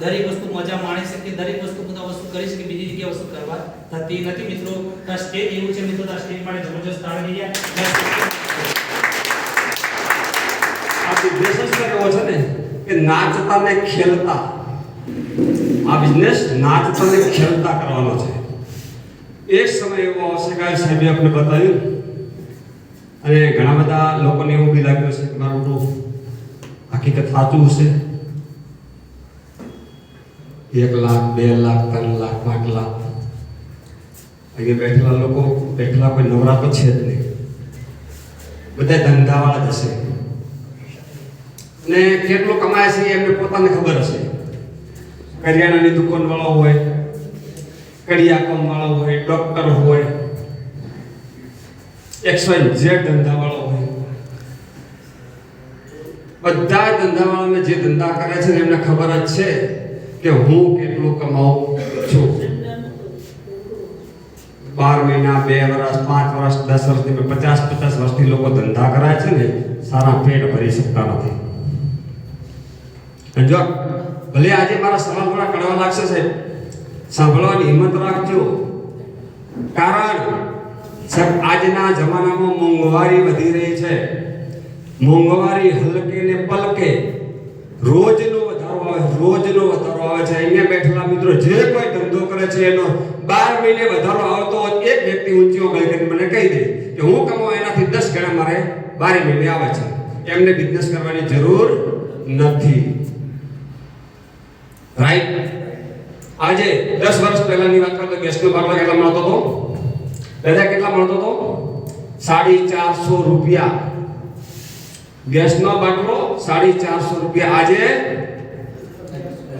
દરેક વસ્તુ મજા માણી શકીએ દરેક વસ્તુ બધા વસ્તુ કરી શકે બીજી જગ્યાએ વસ્તુ કરવા? થતી નથી મિત્રો. આ સ્ટેજ એવું છે મિત્રો આ સ્ટેજ માટે જબરજસ્ત તાળી દઈ આ બિઝનેસ એવો છે ને, કે નાચતા ને ખેલતા. આ બિઝનેસ નાચતા ને ખેલતા કરવાનો છે. એક સમય એવો આવશે કે સાહેબે આપણે બતાવ્યું. અને ઘણા બધા લોકોને એવું બી લાગ્યું છે કે મારું હકીકત સાચું હશે. એક લાખ, બે લાખ, ત્રણ લાખ, પાંચ લાખ. અહીંયા બેઠેલા લોકો, બેઠેલા કોઈ નવરા તો છે જ નહીં. બધા ધંધાવાળા જ હશે. ને કેટલું કમાય છે એમને પોતાને ખબર હશે. કરિયાણાની દુકાનવાળો હોય, કડિયા કામ વાળો હોય, ડોક્ટર હોય, એક્સ વાય ઝેડ ધંધાવાળો હોય. બધા ધંધાવાળાને જે ધંધા કરે છે ને એમને ખબર જ છે. કે હું કેટલું કમાઉં છું? બાર મહિના, બે વર્ષ પાંચ વર્ષ દસ વર્ષથી પચાસ પચાસ વર્ષથી લોકો ધંધા કરાય છે ને, સારા પેટ ભરી શકતા નથી. જો, ભલે આજે મારા સવાલ થોડા કડવા લાગશે સાહેબ, સાંભળવાની હિંમત રાખજો. કારણ, સાહેબ, આજના જમાનામાં મોંઘવારી વધી રહી છે. મોંઘવારી હલકે ને પલકે. રોજનો રોજનો વધારો આવે છે. અહીંયા બેઠેલા મિત્રો જે કોઈ ધંધો કરે છે, એનો બાર મહિને વધારો આવતો એક વ્યક્તિ ઊંચી ઓગળી કરીને મને કહી દે કે હું કમાઉં એનાથી દસ ગણા મારે બારે મહિને આવે છે. એમને બિઝનેસ કરવાની જરૂર નથી. રાઈટ આજે દસ વર્ષ પહેલાની વાત કરતો ગેસનો બાટલો કેટલા મળતો હતો? દાદા, કેટલા મળતો હતો? સાડી ચારસો રૂપિયા. ગેસનો બાટલો સાડી ચારસો રૂપિયા. આજે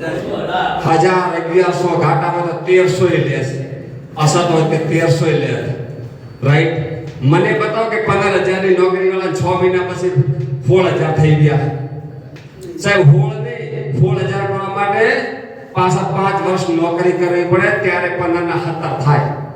હજાર અગિયારસો ઘાટામાં તો તેરસો એ લે અસત હોય કે તેરસો એ લે રાઈટ મને બતાવો કે પંદર હજારની નોકરી વાળા છ મહિના પછી સોળ હજાર થઈ ગયા. સાહેબ, હોળ નહીં, સોળ હજાર માટે પાછા પાંચ વર્ષ નોકરી કરવી પડે, ત્યારે પંદરના હતા થાય.